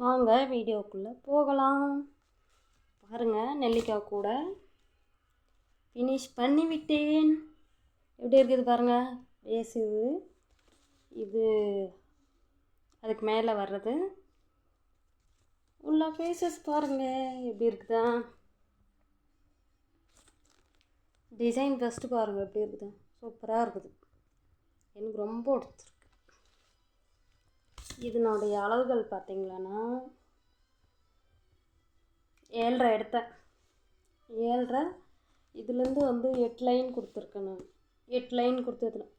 வாங்க வீடியோக்குள்ளே போகலாம். பாருங்கள் நெல்லிக்காய் கூட ஃபினிஷ் பண்ணி விட்டேன் எப்படி இருக்குது பாருங்கள் பேசுது இது அதுக்கு மேலே வர்றது. உள்ள ஃபேஸஸ் பாருங்கள் எப்படி இருக்குதா? டிசைன் ஃபஸ்ட்டு பாருங்கள் எப்படி இருக்குதா? சூப்பராக இருக்குது. எனக்கு ரொம்ப பிடிச்சிருக்கு. இதனுடைய அளவுகள் பார்த்தீங்களான்னா ஏழரை எடுத்தேன். ஏழரை இதுலேருந்து வந்து எட்டு லைன் கொடுத்துருக்கேன் நான். எட்டு லைன் கொடுத்துருக்கேன்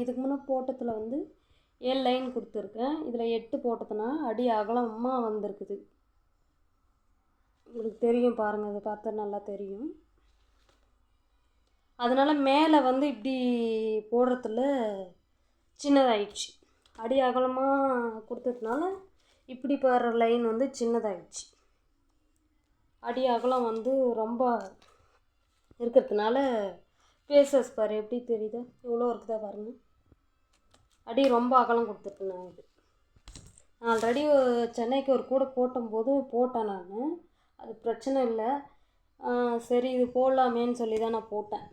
இதுக்கு முன்னே போட்டதில் வந்து ஏழு லைன் கொடுத்துருக்கேன். இதில் எட்டு போட்டதுன்னா அடி அகலமாக வந்திருக்குது. உங்களுக்கு தெரியும் பாருங்கள் அதை பார்த்தா நல்லா தெரியும். அதனால் மேலே வந்து இப்படி போடுறதுல சின்னதாயிடுச்சு. அடி அகலமாக கொடுத்ததுனால இப்படி போடுற லைன் வந்து சின்னதாகிடுச்சு அடி அகலம் வந்து ரொம்ப இருக்கிறதுனால பேசஸ் பாரு எப்படி தெரியுதா? இவ்வளோ இருக்குதா பாருங்க. அடி ரொம்ப அகலம் கொடுத்துருக்கேன் நான் இது. ஆல்ரெடி சென்னைக்கு ஒரு கூட போட்டும்போது போட்டேன் நான். அது பிரச்சனை இல்லை. சரி இது போடலாமேன்னு சொல்லி தான் நான் போட்டேன்.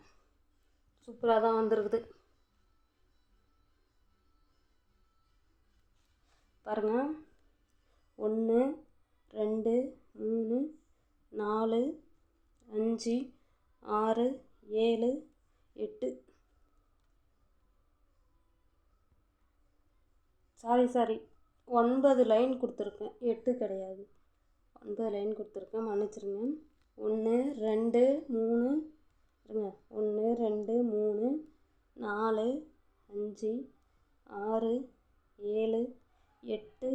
சூப்பராக தான் வந்திருக்குது. பாருங்கள் ஒன்று ரெண்டு மூணு நாலு அஞ்சு ஆறு ஏழு எட்டு. சாரி சாரி ஒன்பது லைன் கொடுத்துருக்கேன். எட்டு கிடையாது. ஒன்பது லைன் கொடுத்துருக்கேன். மன்னிச்சிருங்க. ஒன்று ரெண்டு மூணு. இருங்க. ஒன்று ரெண்டு மூணு நாலு அஞ்சு ஆறு ஏழு எட்டு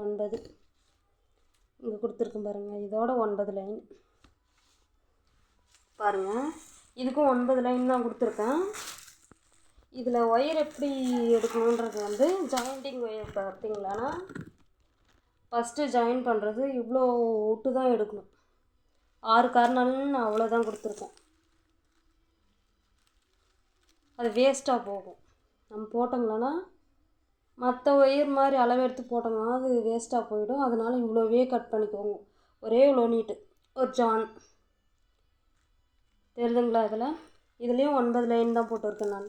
ஒன்பது. இங்கே கொடுத்துருக்கேன் பாருங்கள் இதோட ஒன்பது லைன் பாருங்கள் இதுக்கும் ஒன்பது லைன் தான் கொடுத்துருக்கேன். இதில் ஒயர் எப்படி எடுக்கணுன்றது வந்து ஜாயிண்டிங் ஒயர் பார்த்தீங்களான்னா ஃபஸ்ட்டு ஜாயின் பண்ணுறது இவ்வளோ விட்டு தான் எடுக்கணும். ஆறு கார்னாலும் நான் அவ்வளோதான் கொடுத்துருக்கேன். அது வேஸ்ட்டாக போகும். நம்ம போட்டோங்களான்னா மற்ற ஒயர் மாதிரி அளவு எடுத்து போட்டோம்னா அது வேஸ்ட்டாக போயிடும். அதனால் இவ்வளோவே கட் பண்ணிக்கோங்க. ஒரே இவ்வளோ நீட்டு ஒரு ஜான் தெரியுதுங்களா இதில்? இதுலேயும் ஒன்பது லைன் தான் போட்டிருக்கேன் நான்.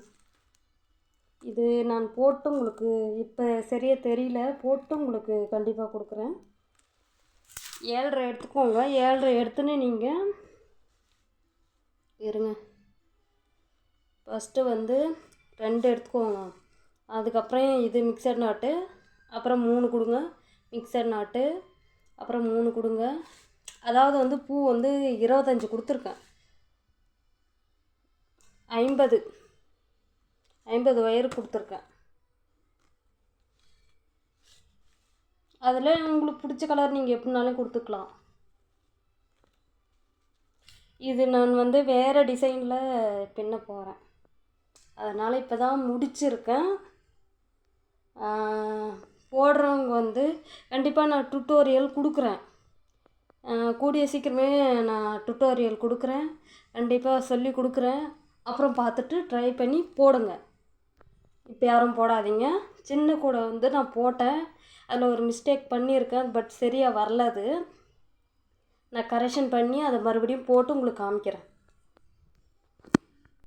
இது நான் போட்டு உங்களுக்கு இப்போ சரியாக தெரியல. போட்டு உங்களுக்கு கண்டிப்பாக கொடுக்குறேன். ஏழரை எடுத்துக்கோங்க. ஏழரை எடுத்துன்னு நீங்கள் இருங்க. ஃபஸ்ட்டு வந்து ரெண்டு எடுத்துக்கோங்க. அதுக்கப்புறம் இது மிக்சர் நாட்டு அப்புறம் மூணு கொடுங்க. மிக்சர் நாட்டு அப்புறம் மூணு கொடுங்க. அதாவது வந்து பூ வந்து இருபத்தஞ்சி கொடுத்துருக்கேன். ஐம்பது. ஐம்பது ஒயர் கொடுத்துருக்கேன். அதில் உங்களுக்கு பிடிச்ச கலர் நீங்கள் எப்படினாலும் கொடுத்துக்கலாம். இது நான் வந்து வேறு டிசைனில் பின்ன போகிறேன். அதனால் இப்போ தான் முடிச்சிருக்கேன். போடுறவங்க வந்து கண்டிப்பாக நான் டுட்டோரியல் கொடுக்குறேன். கூடிய சீக்கிரமே நான் டுட்டோரியல் கொடுக்குறேன். கண்டிப்பாக சொல்லி கொடுக்குறேன். அப்புறம் பார்த்துட்டு ட்ரை பண்ணி போடுங்க. இப்போ யாரும் போடாதீங்க. சின்ன கூடை வந்து நான் போட்டேன். அதில் ஒரு மிஸ்டேக் பண்ணியிருக்கேன் பட் சரியாக வரல அது. நான் கரெக்ஷன் பண்ணி அதை மறுபடியும் போட்டு உங்களுக்கு காமிக்கிறேன்.